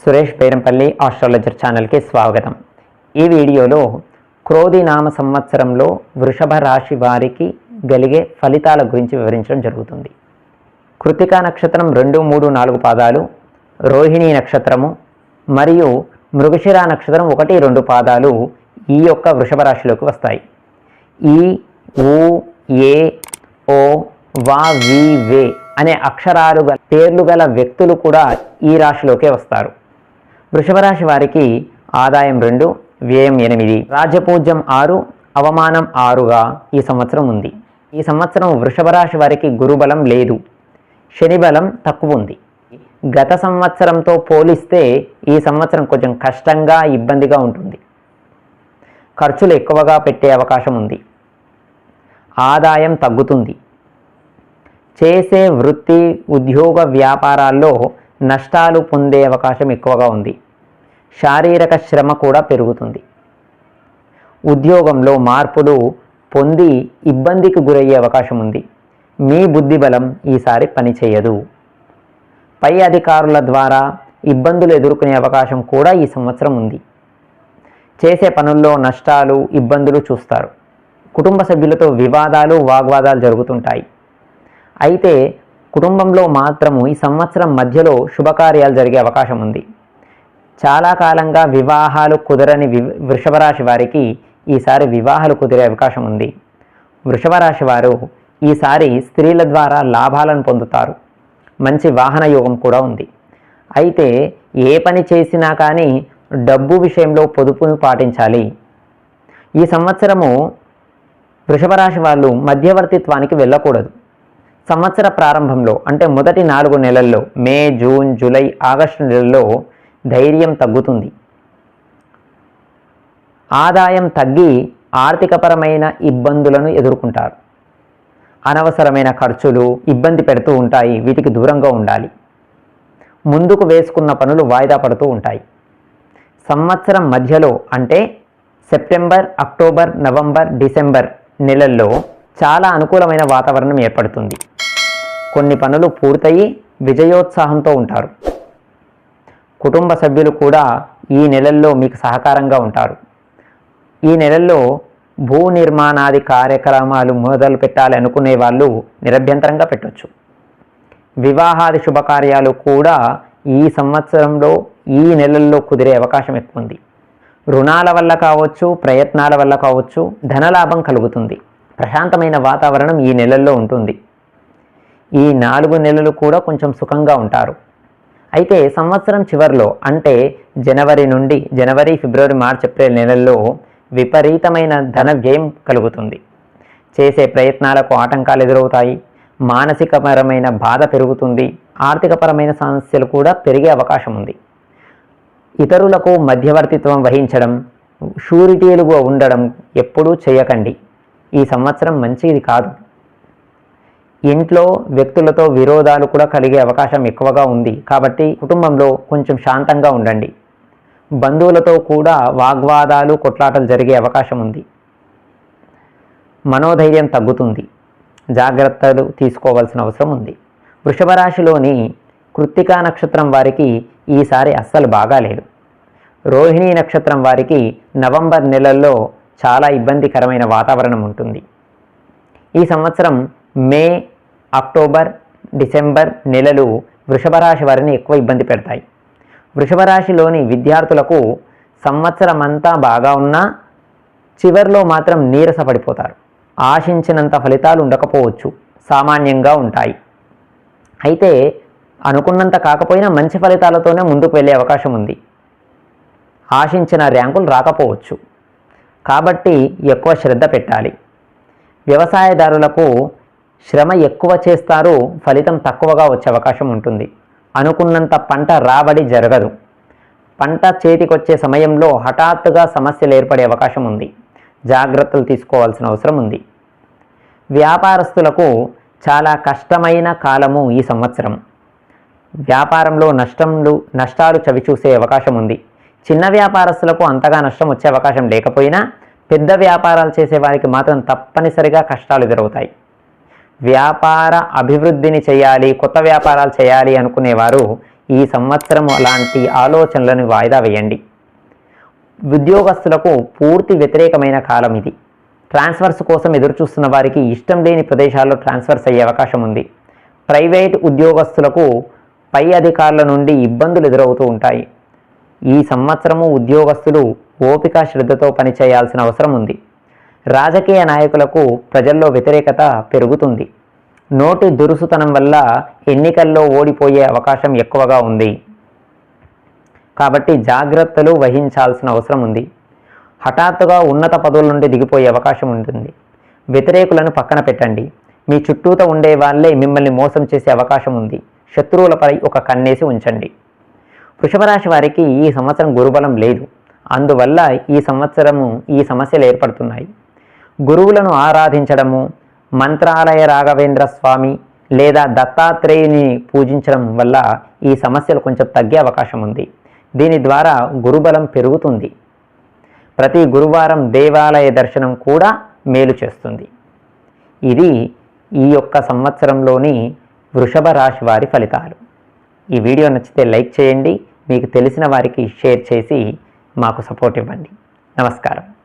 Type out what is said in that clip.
Suresh Perampalli astrologer ఛానల్కి స్వాగతం. ఈ వీడియోలో క్రోధి నామ సంవత్సరంలో వృషభ రాశి వారికి గలిగే ఫలితాల గురించి వివరించడం జరుగుతుంది. కృతికా నక్షత్రం రెండు మూడు నాలుగు పాదాలు రోహిణీ నక్షత్రము మరియు మృగశిర నక్షత్రం ఒకటి రెండు పాదాలు ఈ యొక్క వృషభ రాశిలోకి వస్తాయి. ఈ ఊ ఏ ఓ వా వి వే అనే అక్షరాలు గల పేర్లు గల వ్యక్తులు కూడా ఈ రాశిలోకే వస్తారు. వృషభరాశి వారికి ఆదాయం రెండు వ్యయం ఎనిమిది రాజపూజ్యం ఆరు అవమానం ఆరుగా ఈ సంవత్సరం ఉంది. ఈ సంవత్సరం వృషభరాశి వారికి గురుబలం లేదు. శనిబలం తక్కువ ఉంది. గత సంవత్సరంతో పోలిస్తే ఈ సంవత్సరం కొంచెం కష్టంగా ఇబ్బందిగా ఉంటుంది. ఖర్చులు ఎక్కువగా పెట్టే అవకాశం ఉంది. ఆదాయం తగ్గుతుంది. చేసే వృత్తి ఉద్యోగ వ్యాపారాల్లో నష్టాలు పొందే అవకాశం ఎక్కువగా ఉంది. శారీరక శ్రమ కూడా పెరుగుతుంది. ఉద్యోగంలో మార్పులు పొంది ఇబ్బందికి గురయ్యే అవకాశం ఉంది. మీ బుద్ధి బలం ఈసారి పనిచేయదు. పై అధికారుల ద్వారా ఇబ్బందులు ఎదుర్కొనే అవకాశం కూడా ఈ సంవత్సరం ఉంది. చేసే పనుల్లో నష్టాలు ఇబ్బందులు చూస్తారు. కుటుంబ సభ్యులతో వివాదాలు వాగ్వాదాలు జరుగుతుంటాయి. అయితే కుటుంబంలో మాత్రము ఈ సంవత్సరం మధ్యలో శుభకార్యాలు జరిగే అవకాశం ఉంది. చాలా కాలంగా వివాహాలు కుదరని వి వృషభ రాశి వారికి ఈసారి వివాహాలు కుదిరే అవకాశం ఉంది. వృషభరాశి వారు ఈసారి స్త్రీల ద్వారా లాభాలను పొందుతారు. మంచి వాహన యోగం కూడా ఉంది. అయితే ఏ పని చేసినా కానీ డబ్బు విషయంలో పొదుపును పాటించాలి. ఈ సంవత్సరము వృషభరాశి వాళ్ళు మధ్యవర్తిత్వానికి వెళ్ళకూడదు. సంవత్సర ప్రారంభంలో అంటే మొదటి నాలుగు నెలల్లో మే జూన్ జూలై ఆగస్టు నెలల్లో ధైర్యం తగ్గుతుంది. ఆదాయం తగ్గి ఆర్థికపరమైన ఇబ్బందులను ఎదుర్కొంటారు. అనవసరమైన ఖర్చులు ఇబ్బంది పెడుతూ ఉంటాయి వీటికి దూరంగా ఉండాలి. ముందుకు వేసుకున్న పనులు వాయిదా పడుతూ ఉంటాయి. సంవత్సరం మధ్యలో అంటే సెప్టెంబర్ అక్టోబర్ నవంబర్ డిసెంబర్ నెలల్లో చాలా అనుకూలమైన వాతావరణం ఏర్పడుతుంది. కొన్ని పనులు పూర్తయి విజయోత్సాహంతో ఉంటారు. కుటుంబ సభ్యులు కూడా ఈ నెలల్లో మీకు సహకారంగా ఉంటారు. ఈ నెలల్లో భూ నిర్మాణాది కార్యక్రమాలు మొదలు పెట్టాలి అనుకునే వాళ్ళు నిరభ్యంతరంగా పెట్టొచ్చు. వివాహాది శుభకార్యాలు కూడా ఈ సంవత్సరంలో ఈ నెలల్లో కుదిరే అవకాశం ఎక్కువ ఉంది రుణాల వల్ల కావచ్చు ప్రయత్నాల వల్ల కావచ్చు ధనలాభం కలుగుతుంది. ప్రశాంతమైన వాతావరణం ఈ నెలల్లో ఉంటుంది. ఈ నాలుగు నెలలు కూడా కొంచెం సుఖంగా ఉంటారు. అయితే సంవత్సరం చివరిలో అంటే జనవరి నుండి జనవరి ఫిబ్రవరి మార్చ్ ఏప్రిల్ నెలల్లో విపరీతమైన ధన వ్యయం కలుగుతుంది. చేసే ప్రయత్నాలకు ఆటంకాలు ఎదురవుతాయి. మానసికపరమైన బాధ పెరుగుతుంది. ఆర్థికపరమైన సమస్యలు కూడా పెరిగే అవకాశం ఉంది. ఇతరులకు మధ్యవర్తిత్వం వహించడం షూరిటీలుగా ఉండడం ఎప్పుడూ చేయకండి. ఈ సంవత్సరం మంచిది కాదు. ఇంట్లో వ్యక్తులతో విరోధాలు కూడా కలిగే అవకాశం ఎక్కువగా ఉంది. కాబట్టి కుటుంబంలో కొంచెం శాంతంగా ఉండండి. బంధువులతో కూడా వాగ్వాదాలు కొట్లాటలు జరిగే అవకాశం ఉంది. మనోధైర్యం తగ్గుతుంది. జాగ్రత్తలు తీసుకోవాల్సిన అవసరం ఉంది. వృషభ రాశిలోని కృత్తికా నక్షత్రం వారికి ఈసారి అస్సలు బాగాలేదు రోహిణీ నక్షత్రం వారికి నవంబర్ నెలల్లో చాలా ఇబ్బందికరమైన వాతావరణం ఉంటుంది. ఈ సంవత్సరం మే అక్టోబర్ డిసెంబర్ నెలలు వృషభ రాశి వారిని ఎక్కువ ఇబ్బంది పెడతాయి. వృషభ రాశిలోని విద్యార్థులకు సంవత్సరం అంతా బాగా ఉన్నా చివరిలో మాత్రం నీరసపడిపోతారు. ఆశించినంత ఫలితాలు ఉండకపోవచ్చు. సామాన్యంగా ఉంటాయి. అయితే అనుకున్నంత కాకపోయినా మంచి ఫలితాలతోనే ముందుకు వెళ్ళే అవకాశం ఉంది. ఆశించిన ర్యాంకులు రాకపోవచ్చు. కాబట్టి ఎక్కువ శ్రద్ధ పెట్టాలి. వ్యవసాయదారులకు శ్రమ ఎక్కువ చేస్తారు ఫలితం తక్కువగా వచ్చే అవకాశం ఉంటుంది. అనుకున్నంత పంట రాబడి జరగదు. పంట చేతికొచ్చే సమయంలో హఠాత్తుగా సమస్యలు ఏర్పడే అవకాశం ఉంది. జాగ్రత్తలు తీసుకోవాల్సిన అవసరం ఉంది. వ్యాపారస్తులకు చాలా కష్టమైన కాలము ఈ సంవత్సరం. వ్యాపారంలో నష్టంలు నష్టాలు చవిచూసే అవకాశం ఉంది. చిన్న వ్యాపారస్తులకు అంతగా నష్టం వచ్చే అవకాశం లేకపోయినా పెద్ద వ్యాపారాలు చేసే వారికి మాత్రం తప్పనిసరిగా కష్టాలు ఎదురవుతాయి. వ్యాపార అభివృద్ధిని చేయాలి కొత్త వ్యాపారాలు చేయాలి అనుకునేవారు ఈ సంవత్సరం అలాంటి ఆలోచనలను వాయిదా వేయండి. ఉద్యోగస్తులకు పూర్తి వ్యతిరేకమైన కాలం ఇది. ట్రాన్స్ఫర్స్ కోసం ఎదురుచూస్తున్న వారికి ఇష్టం లేని ప్రదేశాల్లో ట్రాన్స్ఫర్స్ అయ్యే అవకాశం ఉంది. ప్రైవేట్ ఉద్యోగస్తులకు పై అధికారుల నుండి ఇబ్బందులు ఎదురవుతూ ఉంటాయి. ఈ సంవత్సరము ఉద్యోగస్తులు ఓపిక శ్రద్ధతో పనిచేయాల్సిన అవసరం ఉంది. రాజకీయ నాయకులకు ప్రజల్లో వ్యతిరేకత పెరుగుతుంది. నోటి దురుసుతనం వల్ల ఎన్నికల్లో ఓడిపోయే అవకాశం ఎక్కువగా ఉంది. కాబట్టి జాగ్రత్తలు వహించాల్సిన అవసరం ఉంది. హఠాత్తుగా ఉన్నత పదవుల నుండి దిగిపోయే అవకాశం ఉంటుంది. వ్యతిరేకులను పక్కన పెట్టండి. మీ చుట్టూత ఉండే వాళ్ళే మిమ్మల్ని మోసం చేసే అవకాశం ఉంది. శత్రువులపై ఒక కన్నేసి ఉంచండి. వృషభరాశి వారికి ఈ సంవత్సరం గురుబలం లేదు. అందువల్ల ఈ సంవత్సరము ఈ సమస్యలు ఏర్పడుతున్నాయి. గురువులను ఆరాధించడము మంత్రాలయ రాఘవేంద్ర స్వామి లేదా దత్తాత్రేయుని పూజించడం వల్ల ఈ సమస్యలు కొంచెం తగ్గే అవకాశం ఉంది. దీని ద్వారా గురుబలం పెరుగుతుంది. ప్రతి గురువారం దేవాలయ దర్శనం కూడా మేలు చేస్తుంది. ఇది ఈ యొక్క సంవత్సరంలోని వృషభ రాశి వారి ఫలితాలు. ఈ వీడియో నచ్చితే లైక్ చేయండి మీకు తెలిసిన వారికి షేర్ చేసి మాకు సపోర్ట్ ఇవ్వండి. నమస్కారం.